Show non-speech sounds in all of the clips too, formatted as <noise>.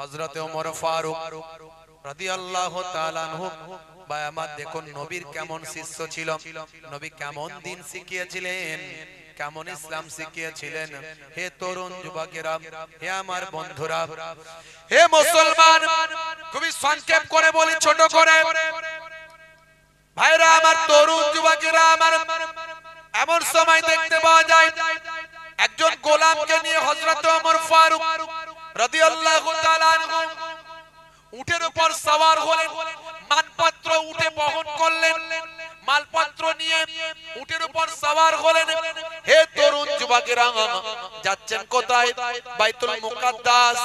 হজরতে ওমর ফারুক রাদিয়াল্লাহু তাআলা আনহু ভাই, আমার দেখুন নবীর কেমন শিষ্য ছিল। নবী কেমন দিন শিখিয়েছিলেন, কেমন ইসলাম শিখিয়েছিলেন। হে তরুণ যুবকেরা, হে আমার বন্ধুরা, হে মুসলমান, খুবই সংক্ষেপ করে বলি, ছোট করে। ভাইরা, আমার তরুণ যুবকেরা, আমার এমন সময় দেখতে পাওয়া যায়, একজন গোলামকে নিয়ে হযরত ওমর ফারুক উটের উপর সওয়ার হলেন মানপত্র উঠে বহন করলেন, মালপত্র নিয়ে উটের উপর সওয়ার হলেন। হে তরুণ যুবকেরা, যাচ্ছেন কোথায়? বাইতুল মুকাদ্দাস।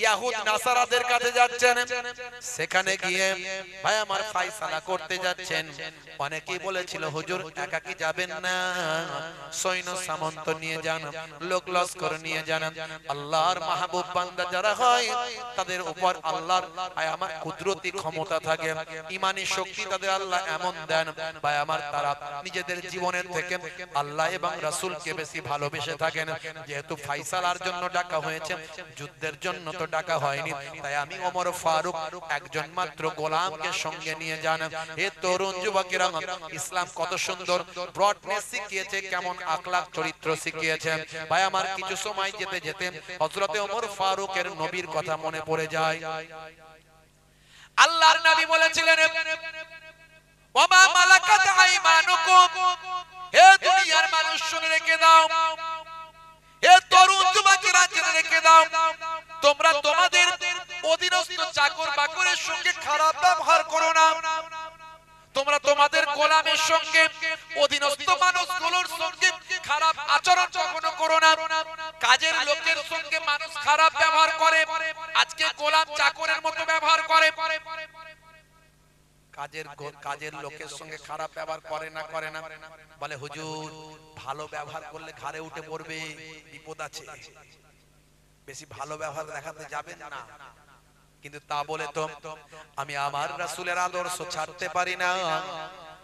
ইয়াহুদ নাসারাদের কাছে যাচ্ছেন। সেখানে গিয়ে ভাই আমার ফাইসালা করতে যাচ্ছেন। অনেকেই বলেছিল হুজুর একাকি যাবেন না? সৈন্য সামন্ত নিয়ে যান লোক লস্কর নিয়ে যান। আল্লাহর মাহবুব বান্দা যারা হয় তাদের উপর আল্লাহর আমার কুদরতি ক্ষমতা থাকে। ইমানি শক্তি তাদের আল্লাহ এমন দেন। ভাই আমার তারা নিজেদের জীবনের থেকে আল্লাহ এবং রাসূলকে বেশি ভালোবেসে থাকেন। যেহেতু ফাইসালার জন্য ডাকা হয়েছে যুদ্ধের জন্য তো ডাকা হয়নি, তাই আমি ওমর ফারুক একজন মাত্র গোলামকে সঙ্গে নিয়ে যান। হে তরুণ যুবকেরা ইসলাম কত সুন্দর ব্রডনেস শিখিয়েছে, কেমন আখলাক চরিত্র শিখিয়েছে। ভাই, আমার কিছু সময় যেতে যেতে হযরতে ওমর ফারুকের নবীর কথা মনে পড়ে যায়। আল্লাহর নবী বলেছিলেন, ওমা মালাকাত আইমানুকুম? হে দুনিয়ার মানুষ, শুনে রেখে দাও। হে তরুণ যুবকেরা, জেনে রেখে দাও। তোমরা তোমাদের অধীনস্থ চাকর বাকরের সঙ্গে খারাপ ব্যবহার করো না। তোমরা তোমাদের গোলামের সঙ্গে, অধীনস্থ মানুষগুলোর সঙ্গে খারাপ আচরণ কখনো করো না। কাজের লোকের সঙ্গে মানুষ খারাপ ব্যবহার করে, আজকে গোলাম চাকরের মতো ব্যবহার করে। কাজের কাজের লোকের সঙ্গে খারাপ ব্যবহার করে না করে না। বলে, হুজুর, ভালো ব্যবহার করলে ঘাড়ে উঠে পড়বে, বিপদ আছে। বেশি ভালো ব্যবহার দেখাতে যাবেন না। কিন্তু তা বলে তো আমি আমার রাসুলের আদর্শ ছাড়তে পারি না।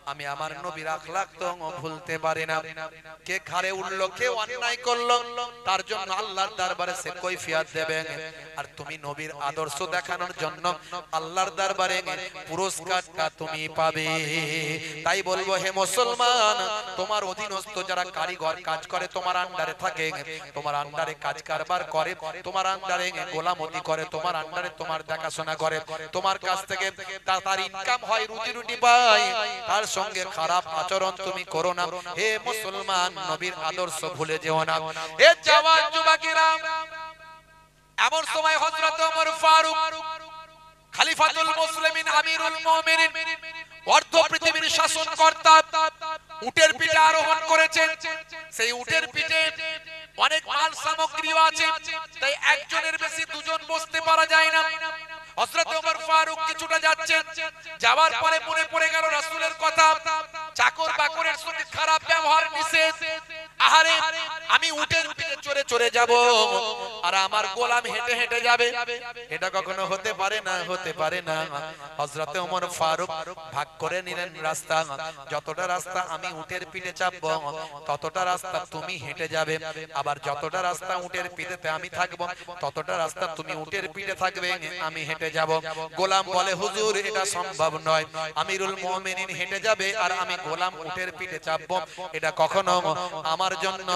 আমি আমার নবীর আখলাক তো ভুলতে পারি না। কে ঘাড়ে উঠল কে অন্যায় করল তার জন্য আল্লাহর দরবারে সে কৈফিয়ত দেবে আর তুমি নবীর আদর্শ দেখানোর জন্য আল্লাহর দরবারে পুরস্কারটা তুমি পাবে। তাই বলব হে মুসলমান তোমার অধীনস্থ যারা কারিগর কাজ করে তোমার আন্ডারে থাকে তোমার আন্ডারে কাজ কারবার করে তোমার আন্ডারে গোলামতি করে তোমার আন্ডারে তোমার দেখাশোনা করে তোমার কাছ থেকে তার ইনকাম হয় রুটি রুটি পায় তার সঙ্গে খারাপ আচরণ তুমি করো না। হে মুসলমান নবীর আদর্শ ভুলে যেও না। হে জওয়ান যুবকেরা এমন সময় হযরত ওমর ফারুক খলিফাতুল মুসলিমিন আমিরুল মুমিনিন অর্ধ পৃথিবীর শাসনকর্তা উটের পিঠে আরোহণ করেছেন। সেই উটের পিঠে অনেক মাল সামগ্রীও আছে। তাই একজনের বেশি দুজন বসতে পারা যায় না। হযরত ফারুক কিছুটা যাচ্ছেন। যাওয়ার পরে মনে পড়ে গেল রাসূলের কথা। চাকর বাকরের সঙ্গে খারাপ ব্যবহার নিষেধ। আহারে, আমি উটের পিঠে চড়ে চড়ে যাব। আর আমার গোলাম হেঁটে হেঁটে যাবে। এটা কখনো হতে পারে না হতে পারে না। হযরতে ওমর ফারুক ভাগ করে নিলেন রাস্তা। যতটা রাস্তা আমি উটের পিঠে চাপবো ততটা রাস্তা তুমি হেঁটে যাবে। আবার যতটা রাস্তা উটের পিঠেতে আমি থাকব ততটা রাস্তা তুমি উটের পিঠে থাকবে আমি হেঁটে যাব। গোলাম বলে হুজুর এটা সম্ভব নয়। আমিরুল মুমিনিন হেঁটে যাবে আর আমি গোলাম উটের পিঠে চাপবো। এটা কখনো আমার জন্য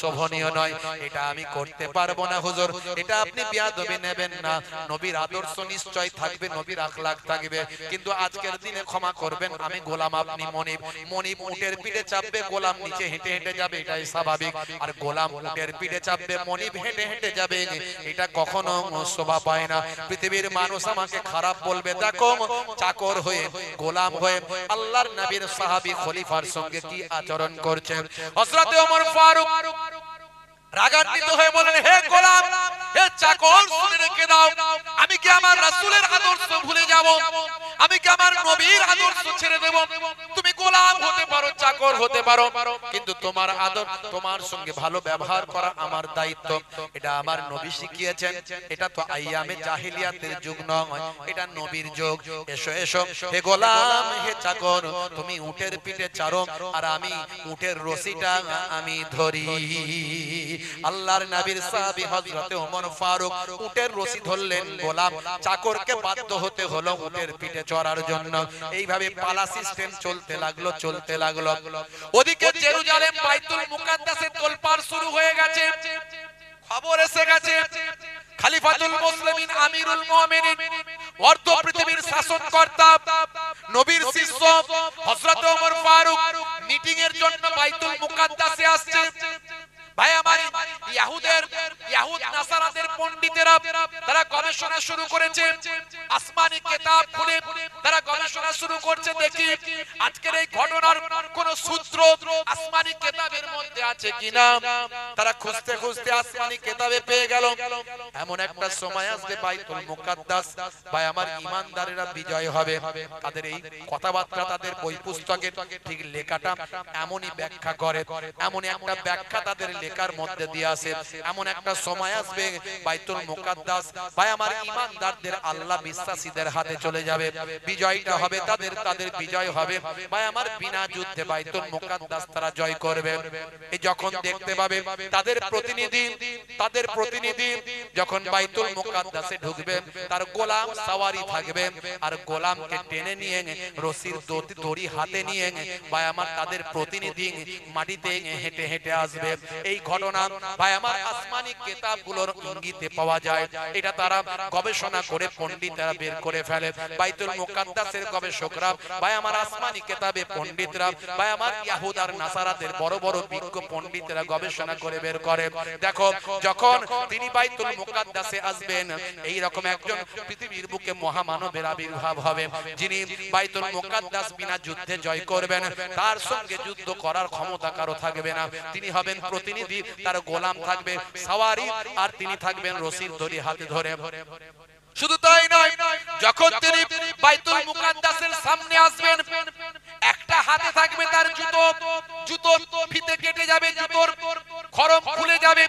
শোভনীয় নয়। এটা আমি করতে পারব না হুজুর। এটা আপনি বিয়াদবি নেবেন না। নবীর আদর্শ নিশ্চয় থাকবে নবীর আখলাক থাকবে। কিন্তু আজকের দিনে ক্ষমা করবেন আমি গোলাম আপনি মনিব। মনিব। উটের পিঠে চাপবে গোলাম নিচে হেঁটে হেঁটে যাবে এটাই স্বাভাবিক। আর গোলাম উটের পিঠে চাপবে মনিব হেঁটে হেঁটে যাবে এটা কখনো শোভা পায় না। পৃথিবীর মানুষ আমাকে খারাপ বলবে দেখো চাকর হয়ে গোলাম হয়ে আল্লাহর নবীর সাহাবী খলিফার সঙ্গে কি আচরণ করছে হযরতে ওমর ফারুক রাগান্বিত হয়ে বলেন হে গোলাম, হে চাকর, শুনে রেখে দাও। আমি কি আমার রাসূলের আদর্শ ভুলে যাব? আমি কি আমার নবীর আদর্শ ছেড়ে দেব? তুমি গোলাম হতে পারো, চাকর হতে পারো, কিন্তু তোমার আদর, তোমার সঙ্গে ভালো ব্যবহার করা আমার দায়িত্ব। এটা আমার নবী শিখিয়েছেন। এটা তো আইয়ামে জাহিলিয়াতের যুগ নয়, এটা নবীর যুগ। এসো এসো, হে গোলাম, হে চাকর, তুমি উটের পিঠে চারো, আর আমি উটের রশিটা আমি ধরি। আল্লাহর নবীর সাহাবী হযরতে ওমর ফারুক উটের রশি ধরলেন গোলাম। চাকরকে বাধ্য হতে হলো উটের পিঠে চড়ার জন্য। এইভাবে পালা সিস্টেম চলতে লাগল চলতে লাগল। ওদিকে জেরুজালেম বাইতুল মুকাদ্দাসে তোলপাড় শুরু হয়ে গেছে। খবর এসে গেছে, খালিফাতুল মুসলিমিন আমিরুল মুমিনিন, অর্ধ পৃথিবীর শাসনকর্তা, নবীর শিষ্য, হযরত ওমর ফারুক মিটিং এর জন্য বাইতুল মুকাদ্দাসে আসছে। ভাই আমার ইয়াহুদের ইয়াহুদ নাসারাদের পণ্ডিতেরা তারা গবেষণা শুরু করেছে। আসমানি কিতাব খুলে তারা গবেষণা শুরু করছে দেখি আজকের এই ঘটনার কোন সূত্র আসমানি কিতাবের মধ্যে আছে কিনা? তারা খুঁজতে খুঁজতে আসমানি কিতাবে পেয়ে গেল। এমন একটা সময় আসবে বাইতুল মুকাদ্দাস। ভাই, আমার ইমানদারেরা বিজয় হবে। তাদের এই কথাবার্তা, তাদের বই পুস্তকে ঠিক লেখাটা এমনই ব্যাখ্যা করে। এমন একটা ব্যাখ্যা তাদের লেখার মধ্যে দিয়ে আসে। এমন একটা সময় আসবে বাইতুল মুকাদ্দাস। ভাই, আমার ইমানদারদের আল্লাহ বিশ্বাসীদের হাতে চলে যাবে। বিজয়টা হবে, তাদের তাদের বিজয় হবে। ভাই, আমার বিনা যুদ্ধে বাইতুল মুকাদ্দাস তারা জয় করবে। এই যখন দেখতে পাবে, তাদের প্রতিনিধি তাদের প্রতিনিধি যখন বাইতুল মুকাদ্দাসে ঢুকবে, তার গোলাম সাওয়ারি থাকবে। আর গোলামকে টেনে নিয়ে রশির দড়ি- হাতে নিয়ে ভাই, আমার তাদের প্রতিনিধি মাটিতে হেঁটে হেঁটে আসবে। এই ঘটনা, ভাই, আমার আসমানি কিতাবগুলোর ইঙ্গিতে পাওয়া যায়। এটা তারা গবেষণা করে, পণ্ডিতরা বের করে ফেলে। বাইতুল মুকাদ্দাসের গবেষকরা, ভাই আমার আসমানি কিতাবে পণ্ডিতরা, ভাই আমার ইহুদ আর নাসারাদের বড় বড় বিজ্ঞ পণ্ডিতরা গবেষণা করে বের করে। দেখো, যখন তিনি বাইতুল মুকাদ্দাসে আসবেন এই রকম একজন পৃথিবীর বুকে মহামানবের আবির্ভাব হবে, যিনি বাইতুল মুকাদ্দাস বিনা যুদ্ধে জয় করবেন। তার সঙ্গে যুদ্ধ করার ক্ষমতা কারও থাকবে না। তিনি হবেন প্রতিনিধি, তার গোলাম থাকবে, সাওয়ারি, আর তিনি থাকবেন রশির দড়ি হাতে ধরে। শুধু তাই নয়, যখন তিনি বাইতুল মুকাদ্দাসের সামনে আসবেন। একটা হাতে থাকবে তার জুতো। জুতো ফিতে কেটে যাবে জুতোর। খরম খুলে যাবে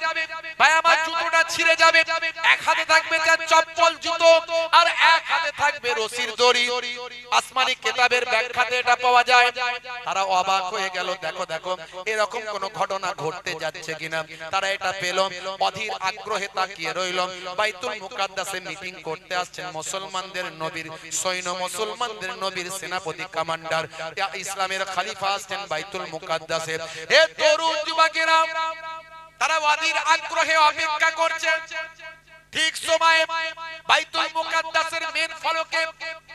ভাই জুতোটা ছিঁড়ে যাবে, এক হাতে থাকবে তার চপ্পল জুতো আর এক হাতে থাকবে রশির দড়ি। আসমানি কেতাবের ব্যাখ্যাতে এটা পাওয়া যায়। তারা অবাক হয়ে গেল, দেখো দেখো, এরকম কোন ঘটনা ঘটতে যাচ্ছে কিনা। তারা এটা পেল, অধীর আগ্রহে তাকিয়ে রইল। বাইতুল মুকাদ্দাসে মিটিং করতে আসছেন মুসলমানদের নবীর সৈন্য, মুসলমানদের নবীর সেনাপতি কমান্ডার। ইসলামের খলিফা আসছেন বাইতুল মুকাদ্দাসে হে তরুণ যুবকেরা তারা ওয়াদির আগ্রহে অপেক্ষা করছে। ঠিক সময়ে বাইতুল মুকাদ্দাসের মেন ফলকে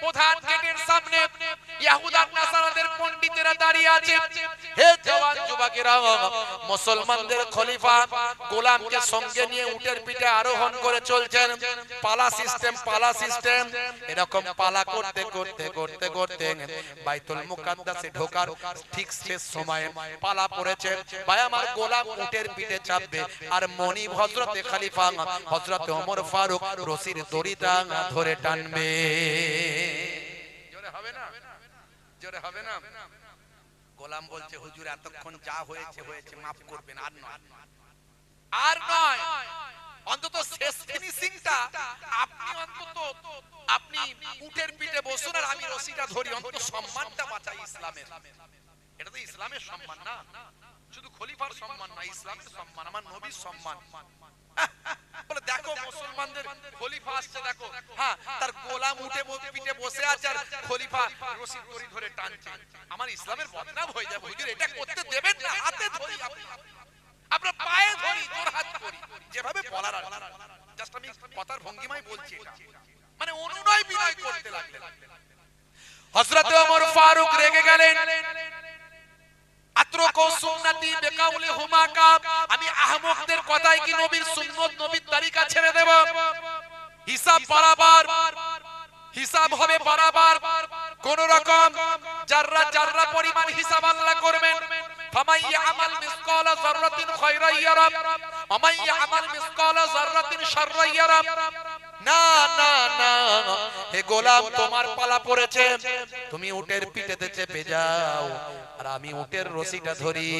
প্রধান গেটের সামনে ইহুদার নাসারাদের পণ্ডিতেরা দাঁড়িয়ে আছে। হে জওয়ান যুবকেরা, মুসলমানদের খলিফা গোলামকে সঙ্গে নিয়ে উটের পিঠে আরোহণ করে চলছেন। পালা সিস্টেম পালা সিস্টেম। এরকম পালা করতে করতে করতে করতে বাইতুল মুকাদ্দাসে ঢোকার ঠিক শেষ সময়ে পালা পড়েছে। ভাই, আমার গোলাম উটের পিঠে চাপবে। আর মনি হযরতে খলিফা, হযরতে ওমর ফারুক রশির দড়িটা ধরে টানবে। জোরে হবে না? জোরে হবে না? গোলাম বলছে, হুজুর, এতক্ষণ যা হয়েছে হয়েছে, মাফ করবেন, আর নয়। আর নয়, অন্তত শেষ ফিনিশিংটা আপনি অন্তত আপনি উটের পিঠে বসুন আর আমি রশিটা ধরি, অন্তত সম্মানটা বাঁচাই ইসলামের। এটা তো ইসলামের সম্মান না। শুধু খলিফার সম্মান না ইসলামের সম্মান আমার নবীর সম্মান। <laughs> বলে দেখো মুসলমানদের খলিফা আসছে দেখো। হ্যাঁ তার গোলাম উঠে পিঠে বসে আছে আর খলিফা রশি দড়ি ধরে টানছে। আমার ইসলামের বদনাম হয়ে যাবে হুজুর এটা করতে দেবেন না হাতে ধরি আপনার পায়ে ধরি তোর হাত যেভাবে বলার জাস্ট আমি কথার ভঙ্গিমাই বলছি এটা। মানে অনুনয় বিনয় করতে লাগলেন। হযরতে ওমর ফারুক রেগে গেলেন। আমি আহমকদের কথাই কি নবীর সুন্নত, নবীর তারিকা ছেড়ে দেব? হিসাব বরাবর, হিসাব হবে বরাবর, কোন রকম জাররা জাররা পরিমাণ হিসাব আল্লাহ করবেন। ইয়ামাল মিসকালা যাররাতিন খায়রান ইয়ারা ওয়া মান ইয়ামাল মিসকালা যাররাতিন শাররান ইয়ারা না না না হে গোলাম, তোমার পালা পড়েছে। তুমি উটের পিঠেতে চেপে যাও। আর আমি উটের রশিটা ধরি।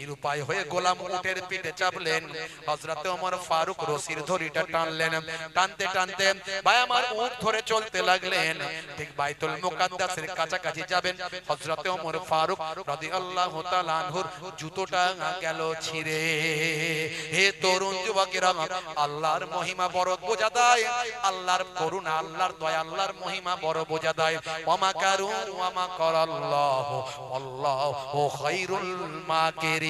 নিরুপায় হয়ে গোলাম উটের পিঠে চাপলেন। হযরতে ওমর ফারুক রশির ধরিটা টানলেন। টানতে টানতে ভাই আমার উট ধরে চলতে লাগলেন। ঠিক বাইতুল মুকাদ্দাসের কাছাকাছি যাবেন। হযরতে ওমর ফারুক রাদিয়াল্লাহু তাআলা আনহুর জুতোটা গেল ছিঁড়ে। হে তরুণ যুবকেরা, আল্লাহর মহিমা বড় বোঝা দেয়। আল্লাহর করুণা, আল্লাহর দয়া, আল্লাহর মহিমা বড় বোঝা দেয়। ওমা কারু ওমা করাল্লাহ, আল্লাহু খায়রুল মাকিরিন।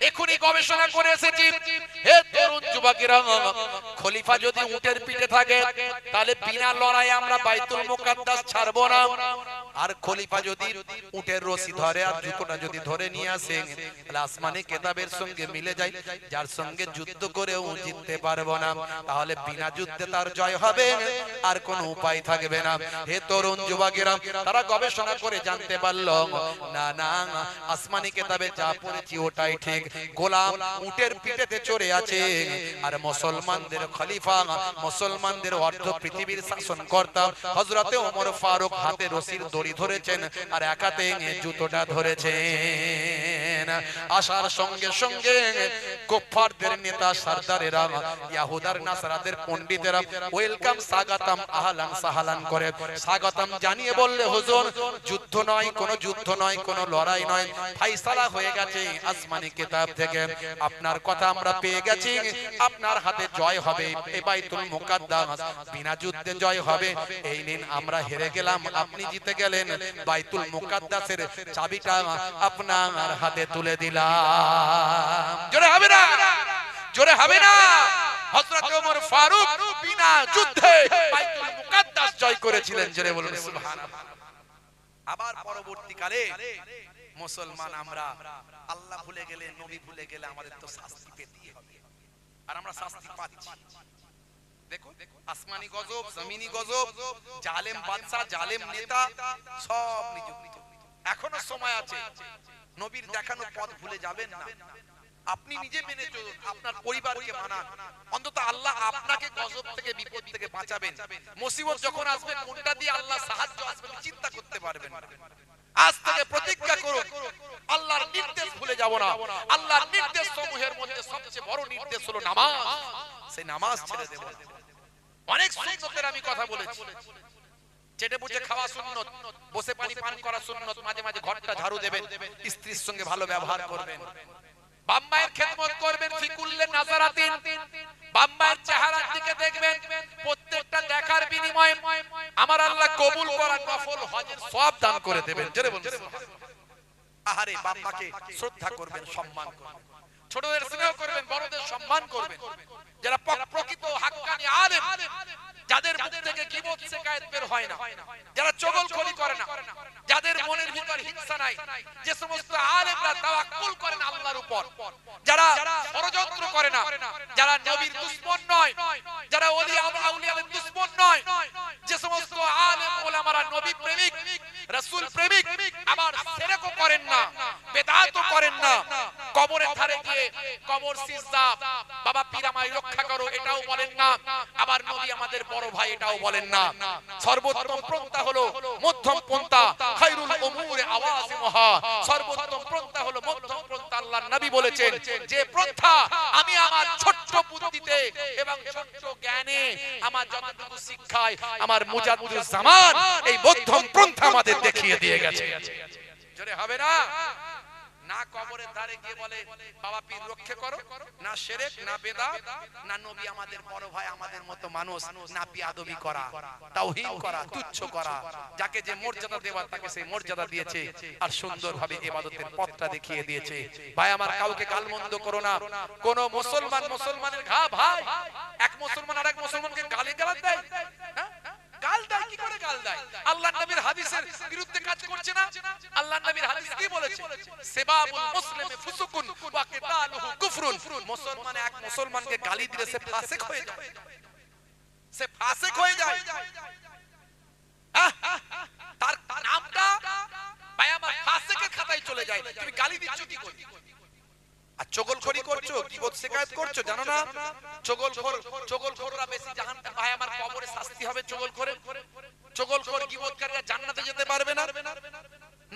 এখনি গবেষণা করে এসেছি হে তরুণ যুবকেরা, খলিফা যদি উটের পিঠে থাকে, তাহলে বিনা লড়াই আমরা বাইতুল মুকাদ্দাস ছাড়বো না। আর খলিফা যদি উটের রশি ধরে আর জুতোটা যদি ধরে নিয়ে আসে, তাহলে আসমানি কেতাবের সঙ্গে মিলে যায়, যার সঙ্গে যুদ্ধ করেও জিততে পারব না। তাহলে বিনা যুদ্ধে তার জয় হবে, আর কোনো উপায় থাকবে না। হে তরুণ যুবকেরা, তারা গবেষণা করে জানতে পারল, না না, আসমানি কেতাবে যা পড়েছি ওটাই ঠিক। গোলাম উটের পিঠেতে চড়ে আছে, আর মুসলমানদের খলিফা, মুসলমানদের অর্ধ পৃথিবীর শাসন কর্তা হযরতে ওমর ফারুক হাতে রশির দড়ি ধরেছেন আর একাতে জুতোটা ধরেছেন। আসার সঙ্গে সঙ্গে কুফফারদের নেতা সরদারেরা ইয়াহুদার নাসারাদের পণ্ডিতেরা ওয়েলকাম, স্বাগতম, আহলান সাহালান করে। স্বাগতম জানিয়ে বললে, হুজুর, যুদ্ধ নয়, কোনো যুদ্ধ নয়, কোনো লড়াই নয়। ফাইসালা হয়ে গেছে আসমানি কিতাব থেকে। আপনার কথা আমরা পেয়ে গেছি। আপনার হাতে জয় হবে। এই বাইতুল মুকাদ্দাস, বিনা যুদ্ধে জয় হবে। এই নিন আমরা হেরে গেলাম। আপনি জিতে গেলেন বাইতুল মুকাদ্দাসের চাবিটা আপনার হাতে তুলে দিলাম। জোরে হবে না, জোরে হবে না। হযরত ওমর ফারুক বিনা যুদ্ধে বাইতুল মুকাদ্দাস জয় করেছিলেন, জোরে বলুন, সুবহানাল্লাহ। আবার পরবর্তীকালে মুসলমান আমরা, আল্লাহ ভুলে গেলে, নবী ভুলে গেলে আমাদের তো শাস্তি পেতেই হবে। আর আমরা শাস্তি পাচ্ছি। দেখো আসমানি গজব জমিনি গজব জালেম বাদশা জালেম নেতা সব নিযুক্ত। এখনও সময় আছে। নবীর দেখানো পথ ভুলে যাবেন না। আপনি নিজে মেনে চলুন আপনার পরিবারকে মানান। অন্তত আল্লাহ আপনাকে গজব থেকে বিপদ থেকে বাঁচাবেন। মুসিবত যখন আসবে কোনটা দিয়ে আল্লাহ সাহায্য আসবে চিন্তা করতে পারবেন আজ থেকে প্রতিজ্ঞা করুন আল্লাহর নির্দেশ ভুলে যাব না। আল্লাহর নির্দেশ সমূহের মধ্যে সবচেয়ে বড় নির্দেশ হলো নামাজ সেই নামাজ। ছেড়ে দেব না। অনেক সুন্নতের আমি কথা বলেছি। চেটে বুঝে খাওয়া সুন্নত, বসে পানি পান করা সুন্নত, মাঝে মাঝে ঘরটা ঝাড়ু দেবেন, স্ত্রীর সঙ্গে ভালো ব্যবহার করবেন। বাম্মায়ের খেদমত করবেন, ফিকুল্লে নাজারাতিন। বাম্মায়ের চেহারার দিকে দেখবেন, প্রত্যেকটা দেখার বিনিময়ে আমার আল্লাহ কবুল করার নফল হজের সব দান করে দেবেন। জোরে বলুন আহারে বাম্মাকে শ্রদ্ধা করবেন, সম্মান করবেন। ছোটদের স্নেহ করবেন, বড়দের সম্মান করবেন। যারা প্র- প্রকৃত হাক্কানি আলেম যাদের মুখ থেকে গীবত শিকায়েত বের হয় না যারা চগলখড়ি করে না যাদের মনের ভিতর হিংসা নাই যে সমস্ত আলেমরা তাওয়াক্কুল করেন আল্লাহর উপর যারা ষড়যন্ত্র করে না যারা নবীর দুশমন নয় যারা ওলিয়া আউলিয়াদের দুশমন নয় যে সমস্ত আলেম ওলামারা নবী প্রেমিক রাসূল প্রেমিক আবার সেরেকও করেন না বেদাতও করেন না। কবরের ধারে গিয়ে কবর সিজদা, বাবা, পীর আমায় রক্ষা করো এটাও বলেন না। আবার নবী আমাদের বড় ভাই এটাও বলেন না। সর্বোত্তম পন্থা হলো মধ্যম পন্থা, খায়রুল উমুরে আওয়াজিমহা সর্বোত্তম পন্থা হলো মধ্যম পন্থা, আল্লাহর নবী বলেছেন, যে পন্থা আমি আমার ছোট্ট বুদ্ধিতে এবং ছোট্ট জ্ঞানে, আমার যতটুকু শিক্ষায়, আমার মুজাদ্দুল জামান এই মধ্যম পন্থা আমাদের দেখিয়ে দিয়ে গেছে। জোরে হবে না? না কবরের ধারে গিয়ে বলে, বাবা, পীর রক্ষে করো। না শিরক না বেদাত, না নবী আমাদের বড় ভাই, আমাদের মতো মানুষ, না বিয়াদবি করা তাওহীদ করা, তুচ্ছ করা। যাকে যে মর্যাদা দেওয়ার, তাকে সেই মর্যাদা দিয়েছে আর সুন্দরভাবে ইবাদতের পথটা দেখিয়ে দিয়েছে। ভাই, আমার কাউকে গালমন্দ করো না। কোন মুসলমান, মুসলমানের ঘা ভাই, এক মুসলমান আরেক মুসলমানকে গালি গালাজ দেয়। হ্যাঁ? গাল দেয় আল্লাহ নবীর হাদিসের বিরুদ্ধে কাজ করছে না? আল্লাহ নবীর হাদিস কি বলেছে? সেবাবুল মুসলিমে ফুসুকুন ওয়া কিতালুহু কুফরুন। মুসলমান এক মুসলমানকে গালি দিলে সে ফাসিক হয়ে যায়। সে ফাসিক হয়ে যায়। আহ, তার নামটা আমার ফাসিকের খাতায় চলে যায়। তুমি গালি দিচ্ছ কি করে? আর চগলখড়ি করছ? গীবত শিকায়ত করছ? জানো না? চগলখোর চগলখোররা বেশি জাহান ভাই আমার কবরে শাস্তি হবে চগলখোরে চগলখোর গীবতকারীরা জান্নাতে যেতে পারবে না।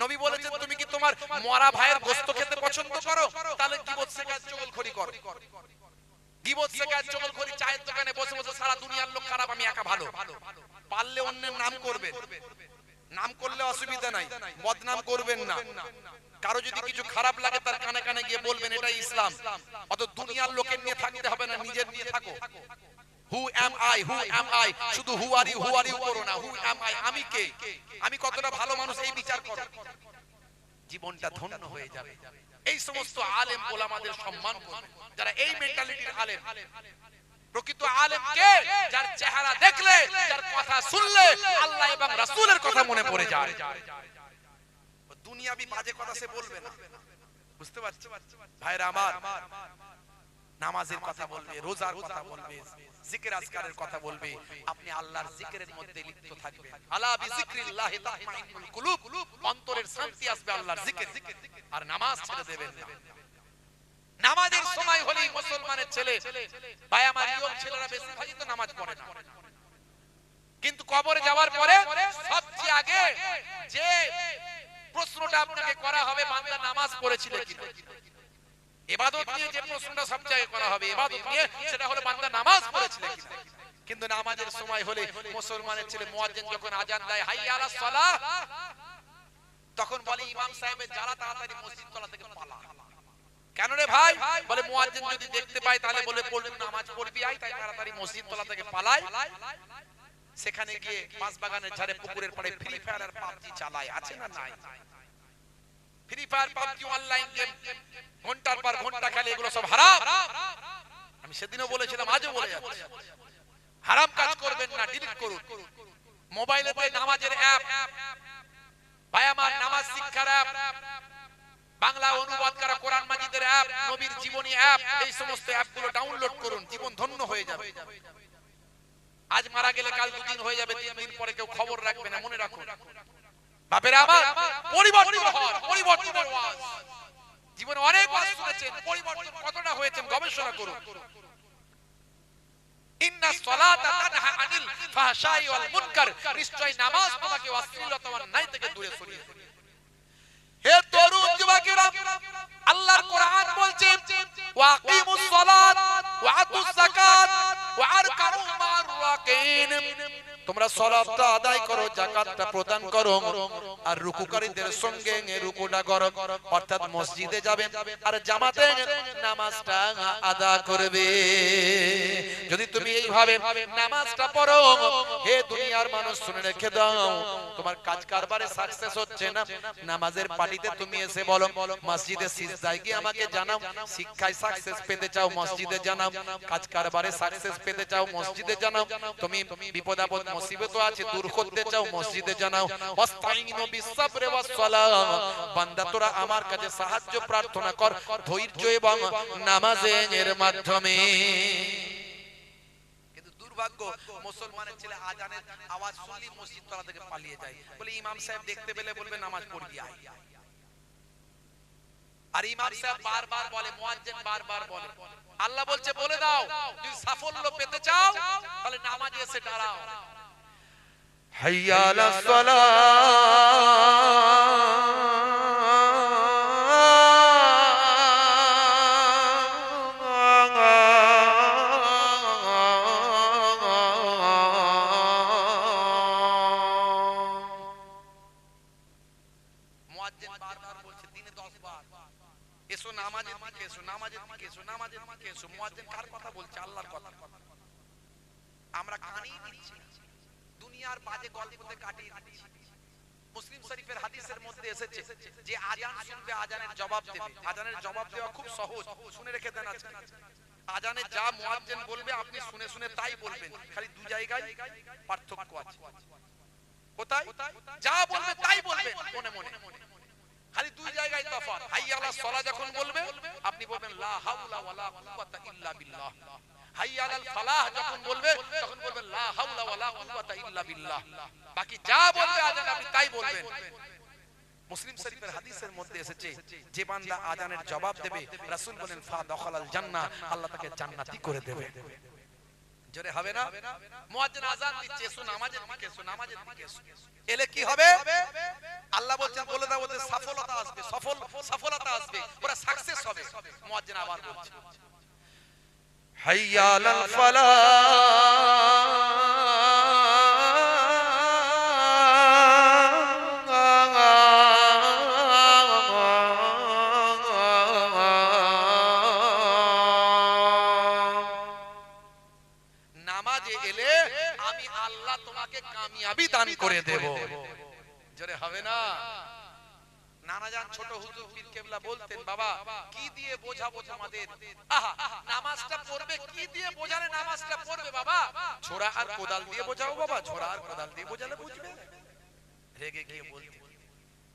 নবী বলেছেন, তুমি কি তোমার মরা ভাইয়ের গোশত খেতে পছন্দ করো? তাহলে গীবত শিকায়ত চগলখড়ি করো। গীবত শিকায়ত চগলখড়ি চায়ের দোকানে বসে বসে সারা দুনিয়ার লোক খারাপ, আমি একা ভালো। পারলে অন্যের নাম করবে নাম করলে অসুবিধা নাই। বদনাম করবেন না। কারও যদি কিছু খারাপ লাগে তার কানে কানে গিয়ে বলবেন এটাই ইসলাম। অত দুনিয়ার লোকের নিয়ে থাকতে হবে না নিজের নিয়ে থাকো। Who am I who am I শুধু who are you who are you করো না। হু এম আই আমি কে? আমি কতটা ভালো মানুষ এই বিচার করো। জীবনটা ধন্য হয়ে যাবে। এই সমস্ত আলেম ওলামাদের সম্মান যারা এই মেন্টালিটির আলেম। প্রকৃত আলেম কে? যার চেহারা দেখলে যার কথা শুনলে আল্লাহ এবং রাসূলের কথা মনে পড়ে যায়। দুনিয়াবি বাজে কথা সে বলবে না। বুঝতে পারছ? ভাইরা আমার, নামাজের কথা বলবে, রোজার কথা বলবে, জিকির আজকারের কথা বলবে, আপনি আল্লাহর জিকিরের মধ্যে লিপ্ত থাকবেন। আলা বিজিক্রিল্লাহি তাতমাইন্নুল কুলুব, অন্তরের শান্তি আসবে আল্লাহর জিকির। আর নামাজ ছেড়ে দেবেন না। নামাজের সময় হলেই মুসলমানের ছেলে, ভাই আমার ইয়ং ছেলেরা বেশিরভাগই তো নামাজ পড়ে না। কিন্তু কবরে যাওয়ার পরে সবচেয়ে আগে যে প্রশ্নটা আপনাকে করা হবে বান্দা নামাজ পড়েছিল কিনা। এবাদত নিয়ে যে প্রশ্নটা সবচেয়ে করা হবে, এবাদত নিয়ে সেটা হলো বান্দা নামাজ পড়েছিল কিনা। কিন্তু নামাজের সময় হলে মুসলমানের ছেলে মুয়াজ্জিন যখন আজান দেয়, হাই আলা তখন বলে ইমাম সাহেবের যারা তাড়াতাড়ি মসজিদ তলা থেকে পালা। কেন রে ভাই? বলে মুয়াজ্জিন যদি দেখতে পায়, তাহলে বলে পড়বি নামাজ পড়বি আই তাই তাড়াতাড়ি মসজিদ তলা থেকে পালায় সেখানে গিয়ে মাছ বাগানের ধারে পুকুরের পাড়ে ফ্রি ফায়ার আর পাবজি চালায় আছে না নাই? Free Fire PUBG online game ঘণ্টার পর ঘণ্টা খেলে এগুলো সব হারাম। আমি সেদিনও বলেছিলাম আজও বলে যাচ্ছি। হারাম কাজ করবেন না ডিলিট করুন। মোবাইলেতে নামাজের অ্যাপ ভাই আমার নামাজ শিক্ষার অ্যাপ বাংলা অনুবাদ করা কোরআন মাজিদের অ্যাপ নবীর জীবনী অ্যাপ এই সমস্ত অ্যাপগুলো ডাউনলোড করুন জীবন ধন্য হয়ে যাবে। আজ মারা গেলে কাল দুদিন হয়ে যাবে, তিন দিন পরে কেউ খবর রাখবে না, মনে রাখুন বাপেরা আমার, পরিবর্তন পরিবর্তনের ওয়াজ জীবনে অনেক ওয়াজ শুনেছেন, পরিবর্তন কতটা হয়েছে গবেষণা করুন। ইন্না আল্লাহর কোরআন বলছে ওয়াকিমুস সালাত, ওয়া আতুস যাকাত وعركروا مع তোমরা সালাতটা আদায় করো যাকাতটা প্রদান করো, আর রুকুকারীদের সঙ্গে রুকুটা করো। অর্থাৎ মসজিদে যাবে আর জামাতে নামাজটা আদা করবে। যদি তুমি এইভাবে নামাজটা পড়ো, হে দুনিয়ার মানুষ, শুনে রেখে দাও, তোমার কাজ কারবারে সাকসেস হচ্ছে না। নামাজের পার্টিতে তুমি এসে বলো, মসজিদে সিজদায় গিয়ে আমাকে জানাও, শিক্ষায় সাকসেস পেতে চাও, মসজিদে জানাও, কাজ কারবারে সাকসেস পেতে চাও, মসজিদে জানাও। তুমি বিপদ আপদ মুসিবত আছে দূর করতে চাও মসজিদে জানাও। ওয়াস্তাইনু বিসসাবরি ওয়াস সালাহ বান্দা তোরা আমার কাছে সাহায্য প্রার্থনা কর ধৈর্য এবং নামাজের মাধ্যমে। দুর্ভাগ্য মুসলমানের ছেলে আজানের আওয়াজ শুনলি মসজিদ তলা থেকে পালিয়ে যায়। বলে ইমাম সাহেব দেখতে পেলে বলবে নামাজ পড়বি আয়। আর ইমাম সাহেব বারবার বলে মুয়াজ্জিন বারবার বলে। আল্লাহ বলছে বলে দাও যদি সাফল্য পেতে চাও তাহলে নামাজে এসে দাঁড়াও। হাইয়া আলাস যা মুয়াজ্জিন বলবে, আপনি শুনে শুনে তাই বলবেন। খালি দু জায়গায় পার্থক্য আছে। কোথায়? যা বলবে তাই মনে মনে। খালি দুই জায়গায় তফাৎ। সালাহ যখন বলবে, আপনি বলবেন, লা হাওলা ওয়ালা কুওয়াতা ইল্লা বিল্লাহ। ফালাহ যখন বলবে, তখন বলবেন, লা হাওলা ওয়ালা কুওয়াতা ইল্লা বিল্লাহ। বাকি যা বলবে, আজান আপনি তাই বলবেন। মুসলিম শরীফের হাদিসের মধ্যে এসেছে, যে বান্দা আজানের জবাব দেবে, রাসূল বলেন, ফা দখালাল জান্নাহ। আল্লাহ তাকে জান্নাতি করে দেবে। জোরে হবে না? মুয়াজ্জিন আজান দিচ্ছে, এসো নামাজের দিকে, এসো নামাজের দিকে এলে কি হবে? আল্লাহ বলছেন, বলে দাও, ওদের সফলতা আসবে, সফল, সফলতা আসবে, ওরা সাকসেস হবে। মুয়াজ্জিন আবার বলছে হাইয়া আলাল ফালাহ কামিয়াবি দান করে দেব। জোরে হবে না?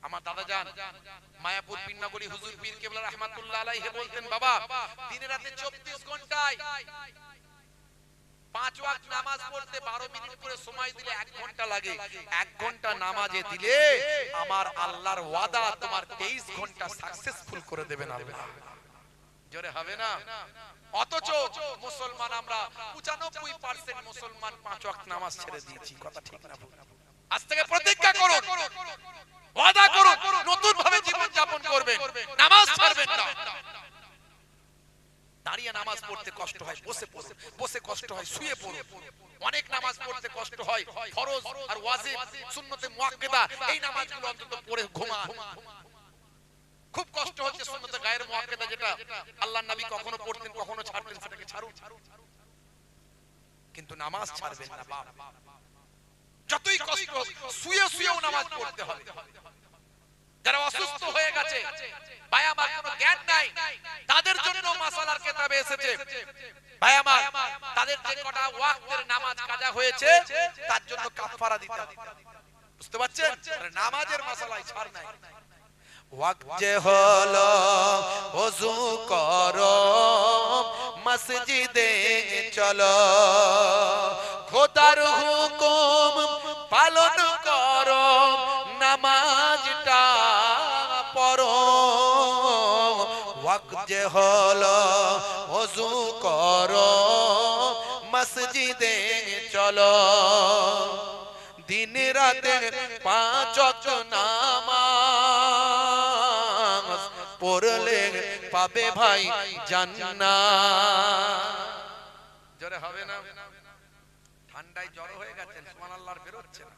আমার দাদা যান মায়াপুর পিন্নাগরি হুজুর পীর কেবলা রহমাতুল্লাহ বলতেন, বাবা, দিনে রাতে 24 ঘন্টায় পাঁচ ওয়াক্ত নামাজ পড়তে বারো মিনিট করে সময় দিলে এক ঘণ্টা লাগে। এক ঘণ্টা নামাজে দিলে আমার আল্লাহর ওয়াদা তোমার তেইশ ঘণ্টা সাকসেসফুল করে দেবেন আল্লাহ। জোরে হবে না? অথচ মুসলমান আমরা পঁচানব্বই পার্সেন্ট মুসলমান পাঁচ ওয়াক্ত নামাজ ছেড়ে দিয়েছি কথা ঠিক না আজ থেকে প্রতিজ্ঞা করুন ওয়াদা করুন নতুন ভাবে জীবন যাপন করবেন নামাজ ছাড়বেন না। দাঁড়িয়ে নামাজ পড়তে কষ্ট হয়, বসে পড়ুন বসে কষ্ট হয়, শুয়ে পড়ুন অনেক নামাজ পড়তে কষ্ট হয়, ফরজ আর ওয়াজিব, সুন্নতে মুআক্কাদা এই নামাজগুলো অন্তত পড়ে ঘুমান। খুব কষ্ট হচ্ছে সুন্নতে গায়ের মুআক্কাদা যেটা আল্লাহর নবী কখনো পড়তেন, কখনো ছাড়তেন, সেটাকে ছাড়ুন। কিন্তু নামাজ ছাড়বেন না, বাপ। যতই কষ্ট শুয়ে শুয়েও নামাজ পড়তে হবে। যারা অসুস্থ হয়ে গেছে, ভাই, আমার কোনো জ্ঞান নাই। তাদের জন্য মাসালার কেতাবে এসেছে। ভাই, আমার, তাদের যে কটা ওয়াক্তের নামাজ কাজা হয়েছে, তার জন্য কাফারা দিতে হবে। বুঝতে পারছেন? নামাজের মাসালায় ছাড় নাই। ওয়াক্ত হলো, ওযু করো, মসজিদে চলো, খোদার হুকুম পালন করো। নামাজটা পড়ো। ওয়াক্ত হলো, ওযু করো। মসজিদে চলো। দিন রাতে পাঁচ নামাজ পড়লে পাবে ভাই জান্নাত। জোরে হবে না? ঠান্ডায় জ্বর হয়ে গেছেন সুবহানাল্লাহর বেরোচ্ছে না।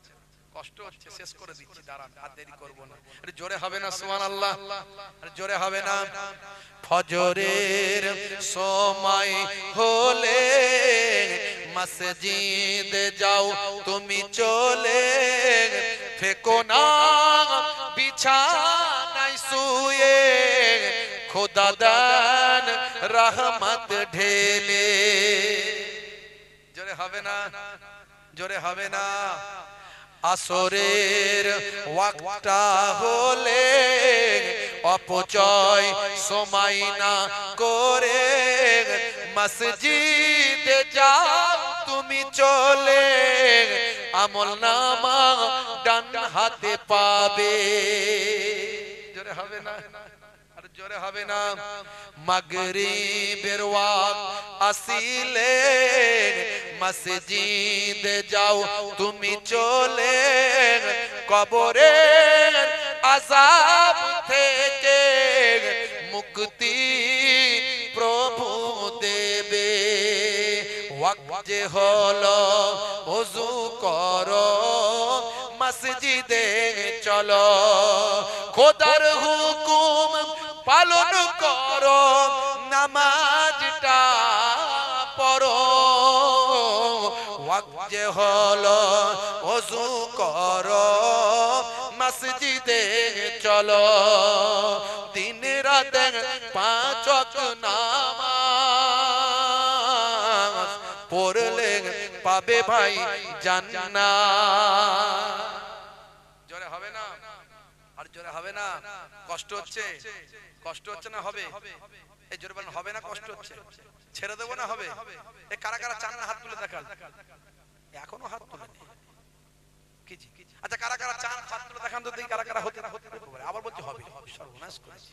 কষ্ট হচ্ছে শেষ করে দিচ্ছি দাঁড়ান আর দেরি করব না। আরে জোরে হবে না সুবহানাল্লাহ। আরে জোরে হবে না। ফজরের সময় হলে মসজিদ যাও তুমি চলে ফেকো না। বিছানায় শুয়ে খোদা দান রহমত ঢেলে। জোরে হবে না জোরে হবে না। আসরের ওয়াক্তটা হলে অপচয় সময় না করে মসজিদে যাও তুমি চলে আমল নামা ডান হাতে পাবে। হবে না? জোরে হবে না। মাগরিবের আসিলে, মসজিদ যাও, তুমি চলে কবরে আজাব থেকে মুক্তি প্রভু দেবে। যে হলো, ওযু করো, মসজিদে চলো। খোদার হুকুম পালন করো, নামাজটা ওয়াক্ত যে হলো, ওযু করো, মসজিদে চলো। দিন রাত পাঁচ নামাজ পড়লে পাবে ভাই জান্নাত। জোরে হবে না? কষ্ট হচ্ছে? কষ্ট হচ্ছে না হবে? এই জোরে বলেন, হবে না কষ্ট হচ্ছে? ছেড়ে দেবো না হবে? এ কারা কারা চান না হাত তুলে দেখান? এখনও হাত তুলে আচ্ছা কারা কারা চান হাত তুলে দেখান তো কারা কারা হতে হতে পারে। আবার বলছে হবে সর্বনাশ করেছি।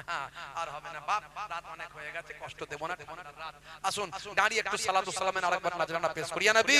না, আর হবে না, বাপ, রাত অনেক হয়ে গেছে, কষ্ট দেব না না আসুন, দাঁড়িয়ে একটু সালাতু সালামের আরেকবার নাজরানা পেশ করিয়া নবী!